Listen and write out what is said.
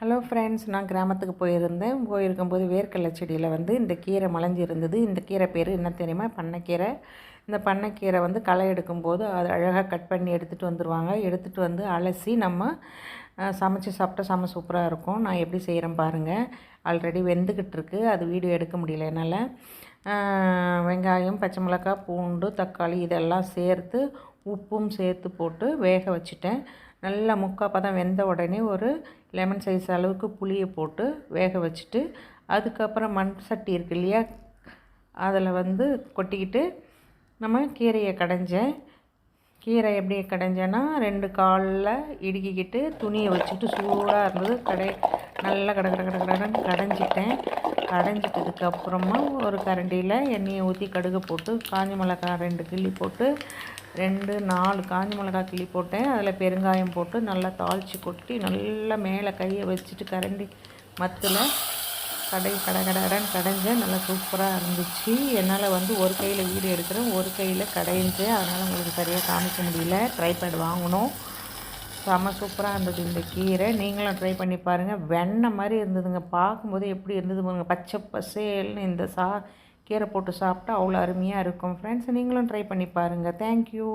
Hello friends நான் கிராமத்துக்கு போயிருந்தேன். போயிருக்கும்போது வேர்க்கடலை செடியில் வந்து இந்த கீரை மலைஞ்சி இருந்தது இந்த கீரை பேர் என்ன தெரியுமா? பண்ணைக்கீரை. இந்த பண்ணைக்கீரை வந்து களை எடுக்கும்போது அது அழகாக கட் பண்ணி எடுத்துகிட்டு வந்துடுவாங்க எடுத்துகிட்டு வந்து அலசி நம்ம சமைச்சு சாப்பிட்டா செம்ம சூப்பராக இருக்கும். நான் எப்படி செய்கிறேன் பாருங்கள் ஆல்ரெடி வெந்துக்கிட்டு இருக்குது அது வீடியோ எடுக்க முடியல என்னால். வெங்காயம் பச்சை மிளகாய் பூண்டு தக்காளி இதெல்லாம் சேர்த்து உப்பும் சேர்த்து போட்டு வேக வச்சுட்டேன். நல்லா முக்கால் பதம் வெந்த உடனே ஒரு லெமன் சைஸ் அளவுக்கு புளியை போட்டு வேக வச்சுட்டு அதுக்கப்புறம் மண் சட்டி இருக்கு இல்லையா அதில் வந்து கொட்டிக்கிட்டு நம்ம கீரையை கடைஞ்சேன் கீரை எப்படி கடைஞ்சேன்னா ரெண்டு காலில் இடுக்கிக்கிட்டு துணியை வச்சுட்டு சூடாக இருந்தது கடை நல்லா கட கட கட கடன்னு கடைஞ்சிட்டேன். கடைஞ்சிட்டதுக்கு அப்புறமா ஒரு கரண்டியில் எண்ணெயை ஊற்றி கடுகு போட்டு காஞ்ச மிளகாய் ரெண்டு கிள்ளி போட்டு ரெண்டு நாலு காஞ்ச மிளகாய் கிள்ளி போட்டேன். அதில் பெருங்காயம் போட்டு நல்லா தாளித்து கொட்டி நல்லா மேலே கையை வச்சுட்டு கரண்டி மத்தில் கடை கடை கடன்னு கடைஞ்சேன். நல்லா சூப்பராக இருந்துச்சு. என்னால் வந்து ஒரு கையில் வீடு எடுக்கிறேன் ஒரு கையில் கடைஞ்சு அதனால் உங்களுக்கு சரியாக காமிக்க முடியல. ட்ரைபேட் வாங்கணும். செம்ம சூப்பராக இருந்தது இந்த கீரை. நீங்களும் ட்ரை பண்ணி பாருங்கள் வெண்ணெய் மாதிரி இருந்ததுங்க. பார்க்கும்போது எப்படி இருந்தது பாருங்கள் பச்சை பசேல்னு இந்த சா கீரை போட்டு சாப்பிட்டா அவ்வளோ அருமையாக இருக்கும். ஃப்ரெண்ட்ஸ் நீங்களும் ட்ரை பண்ணி பாருங்கள் தேங்க்யூ